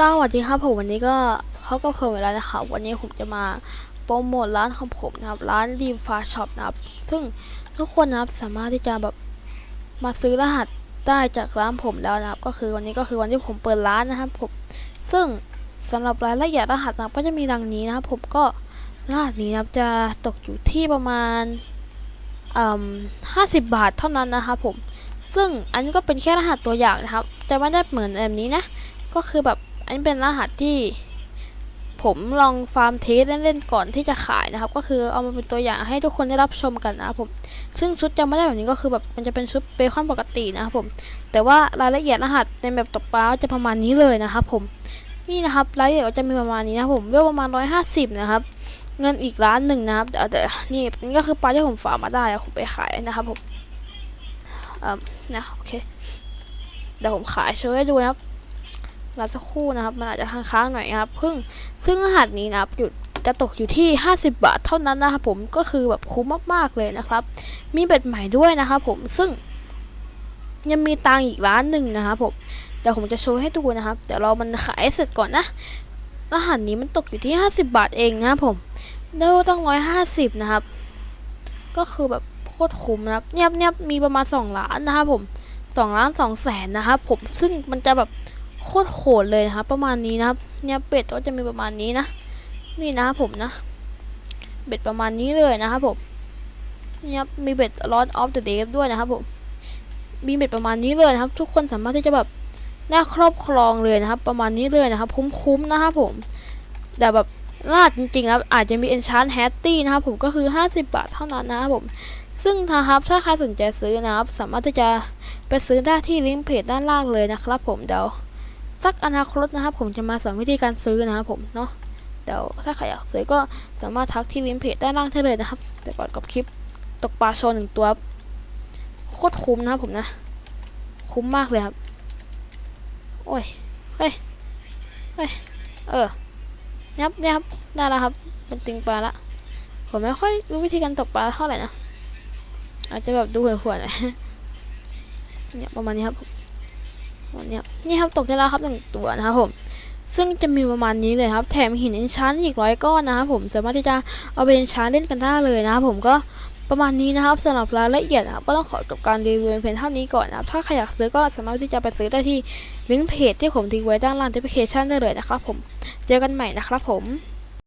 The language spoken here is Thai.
สวัสดีครับผมวันนี้ก็เขาก็เพิ่มเวลานะครับวันนี้ผมจะมาโปรโมทร้านของผมนะครับร้านดีมฟาช็อปนะครับ ซึ่งทุกคนนะครับสามารถที่จะแบบมาซื้อรหัสได้จากร้านผมแล้วนะครับ ก็คือวันนี้ก็คือวันที่ผมเปิดร้านนะครับผมซึ่งสำหรับรายละเอียดรหัสนะครับก็จะมีดังนี้นะครับผมก็รหัสนี้นะครับจะตกอยู่ที่ประมาณห้าสิบบาทเท่านั้นนะครับผมซึ่งอันนี้ก็เป็นแค่รหัสตัวอย่างนะครับ จะไม่ได้เหมือนแบบนี้นะก็คือแบบ อันนี้เป็นรหัสที่ผมลองฟาร์มเทสเล่นๆก่อนที่จะขายนะครับ ก็คือเอามาเป็นตัวอย่างให้ทุกคนได้รับชมกันนะครับผม ซึ่งชุดจะไม่ได้แบบนี้ก็คือแบบมันจะเป็นชุดเบคอนปกตินะครับผม แต่ว่ารายละเอียดรหัสในแบบตกปลาจะประมาณนี้เลยนะครับผม นี่นะครับรายละเอียดก็จะมีประมาณนี้นะครับผมเวลประมาณ 150 นะครับ เงินอีกล้านหนึ่งนะครับเดี๋ยวนี่นี่ก็คือปลาที่ผมฟาร์มมาได้ผมไปขายนะครับผมเอ่อนะโอเคเดี๋ยวผมขายโชว์ให้ดูนะครับ รอสักครู่นะครับ มันอาจจะค้างๆหน่อยนะครับเพิ่งซึ่งรหัสนี้นะครับหยุดจะตกอยู่ที่ 50 บาทเท่านั้นนะครับผมก็คือแบบคุ้มมากๆเลยนะครับ มีเบ็ดใหม่ด้วยนะครับผมซึ่ง ยังมีตังอีกร้านหนึ่งนะครับผมเดี๋ยวผมจะโชว์ให้ดูนะครับ เดี๋ยวเรามันขายเสร็จก่อนนะรหัสนี้มันตกอยู่ที่ 50 บาทเองนะครับผมเดวตั้ง150นะครับ ก็คือแบบโคตรคุ้มนะครับเนี่ยเนี่ยมีประมาณ 2 ล้านนะครับผม2ล้าน2แสนนะครับผมซึ่งมันจะแบบ โคตรโหดเลยนะครับ ประมาณนี้นะครับ เนี่ยเป็ดก็จะมีประมาณนี้นะ นี่นะครับผมนะ เบ็ดประมาณนี้เลยนะครับผมเนี่ยมีเบ็ด Lord of the Deep ด้วยนะครับผมมีเบ็ดประมาณนี้เลยนะครับ ทุกคนสามารถที่จะแบบได้ครอบครองเลยนะครับ ประมาณนี้เลยนะครับ คุ้มๆนะครับผมแต่แบบลาดจริงๆครับอาจจะมี Enchant Hatty นะครับผมก็คือ 50 บาทเท่านั้นนะครับผมซึ่งนะครับถ้าใครสนใจซื้อนะครับ สามารถที่จะไปซื้อได้ที่ลิงก์เพจด้านล่างเลยนะครับผมเดี๋ยว สักอนาคตนะครับ ผมจะมาสอนวิธีการซื้อนะครับผมเนาะเดี๋ยวถ้าใครอยากซื้อก็สามารถทักที่ลิงก์เพจด้านล่างได้เลยนะครับ แต่ก่อนกับคลิปตกปลาโชว์หนึ่งตัวโคตรคุ้มนะครับผมนะ คุ้มมากเลยครับ โอ้ยเฮ้ยเฮ้ยเออยับเนี่ยครับได้แล้วครับเป็นติงปลาละผมไม่ค่อยรู้วิธีการตกปลาเท่าไหร่นะอาจจะแบบดูห่วยๆหน่อยเนี่ยประมาณนี้ครับ วันนี้ครับนี่ครับตกได้แล้วครับหนึ่งตัวนะครับผมซึ่งจะมีประมาณนี้เลยครับ แถมหินเอนชานอีกร้อยก้อนนะครับผมสามารถที่จะเอาไปเอนชานเล่นกันได้เลยนะครับผมก็ประมาณนี้นะครับสำหรับรายละเอียดนะครับก็ต้องขอจบการรีวิวเพียงเท่านี้ก่อนนะครับถ้าใครอยากซื้อก็สามารถที่จะไปซื้อได้ที่ลิงก์เพจที่ผมทิ้งไว้ด้านล่างแอปพลิเคชันได้เลยนะครับผมเจอกันใหม่นะครับผม